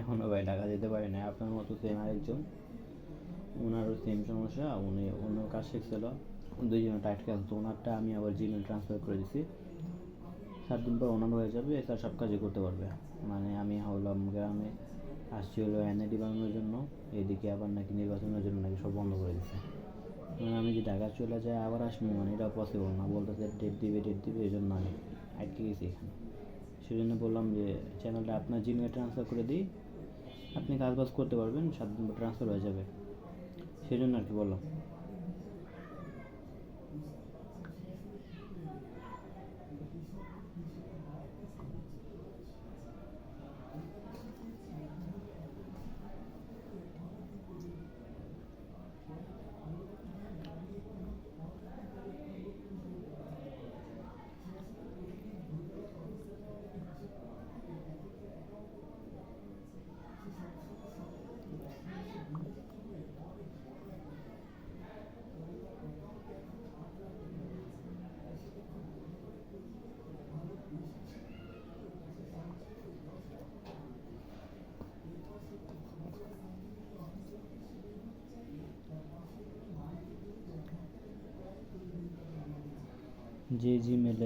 এখনও ভাই টাকা দিতে পারি না আপনার মতো সেম আরেকজন। ওনারও সেম সমস্যা, উনি অন্য কাজ শিখছিল দুইজনে টাইট কাজ তো ওনারটা আমি আবার জিমেল ট্রান্সফার করে দিছি। সাত দিন পর ওনার হয়ে যাবে এছাড়া সব কাজই করতে পারবে। মানে আমি হলাম গ্রামে, আসছি হলো এনআইডি বানানোর জন্য, এদিকে আবার নাকি নির্বাচনের জন্য নাকি সব বন্ধ করে দিচ্ছে মানে আমি যে ঢাকা চলে যাই, আবার আসব মানে এটা পসিবল না। বলতেছে ডেট দিবে ডেট দিবে এই জন্য আমি আটকে গেছি এখানে। সেই জন্য বললাম যে চ্যানেলটা আপনার জিমে ট্রান্সফার করে দিই। আপনি কাজ বাজ করতে পারবেন, সাত দিন ট্রান্সফার হয়ে যাবে। সেই জন্য আর কি বললাম। যে জিমেলে